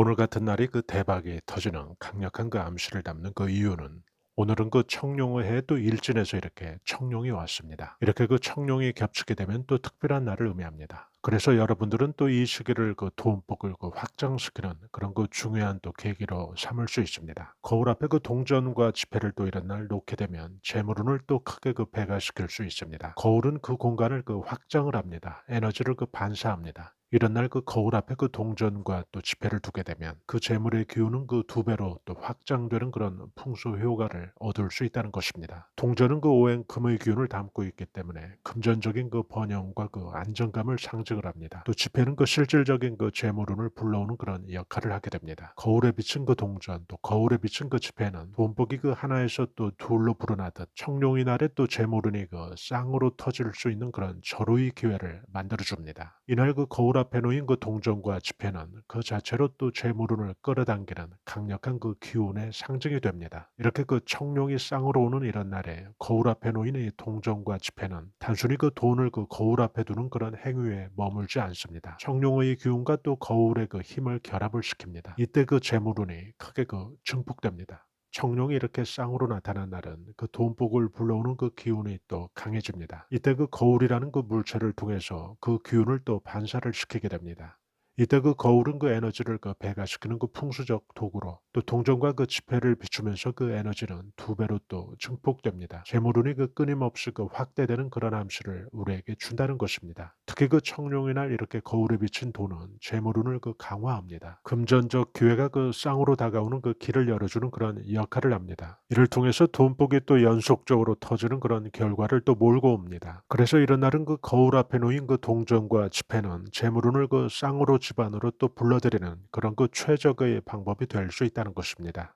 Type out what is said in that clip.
오늘 같은 날이 그 대박이 터지는 강력한 그 암시를 담는 그 이유는 오늘은 그 청룡의 해 또 일진에서 이렇게 청룡이 왔습니다. 이렇게 그 청룡이 겹치게 되면 또 특별한 날을 의미합니다. 그래서 여러분들은 또 이 시기를 그 돈복을 그 확장시키는 그런 그 중요한 또 계기로 삼을 수 있습니다. 거울 앞에 그 동전과 지폐를 또 이런 날 놓게 되면 재물운을 또 크게 그 배가시킬 수 있습니다. 거울은 그 공간을 그 확장을 합니다. 에너지를 그 반사합니다. 이런 날 그 거울 앞에 그 동전과 또 지폐를 두게 되면 그 재물의 기운은 그 두 배로 또 확장되는 그런 풍수 효과를 얻을 수 있다는 것입니다. 동전은 그 오행 금의 기운을 담고 있기 때문에 금전적인 그 번영과 그 안정감을 상징을 합니다. 또 지폐는 그 실질적인 그 재물운을 불러오는 그런 역할을 하게 됩니다. 거울에 비친 그 동전 또 거울에 비친 그 지폐는 돈복이 그 하나에서 또 둘로 불어나듯 청룡이 날에 또 재물운이 그 쌍으로 터질 수 있는 그런 절호의 기회를 만들어 줍니다. 이날 그 거울 앞에 놓인 그 동전과 지폐는 그 자체로 또 재물운을 끌어당기는 강력한 그 기운의 상징이 됩니다. 이렇게 그 청룡이 쌍으로 오는 이런 날에 거울 앞에 놓인 이 동전과 지폐는 단순히 그 돈을 그 거울 앞에 두는 그런 행위에 머물지 않습니다. 청룡의 기운과 또 거울의 그 힘을 결합을 시킵니다. 이때 그 재물운이 크게 그 증폭됩니다. 청룡이 이렇게 쌍으로 나타난 날은 그 돈복을 불러오는 그 기운이 또 강해집니다. 이때 그 거울이라는 그 물체를 통해서 그 기운을 또 반사를 시키게 됩니다. 이때 그 거울은 그 에너지를 그 배가시키는 그 풍수적 도구로 또 동전과 그 지폐를 비추면서 그 에너지는 두 배로 또 증폭됩니다. 재물운이 그 끊임없이 그 확대되는 그런 암시를 우리에게 준다는 것입니다. 특히 그 청룡의 날 이렇게 거울에 비친 돈은 재물운을 그 강화합니다. 금전적 기회가 그 쌍으로 다가오는 그 길을 열어주는 그런 역할을 합니다. 이를 통해서 돈복이 또 연속적으로 터지는 그런 결과를 또 몰고 옵니다. 그래서 이런 날은 그 거울 앞에 놓인 그 동전과 지폐는 재물운을 그 쌍으로 집안으로 또 불러들이는 그런 그 최적의 방법이 될 수 있다는 것입니다.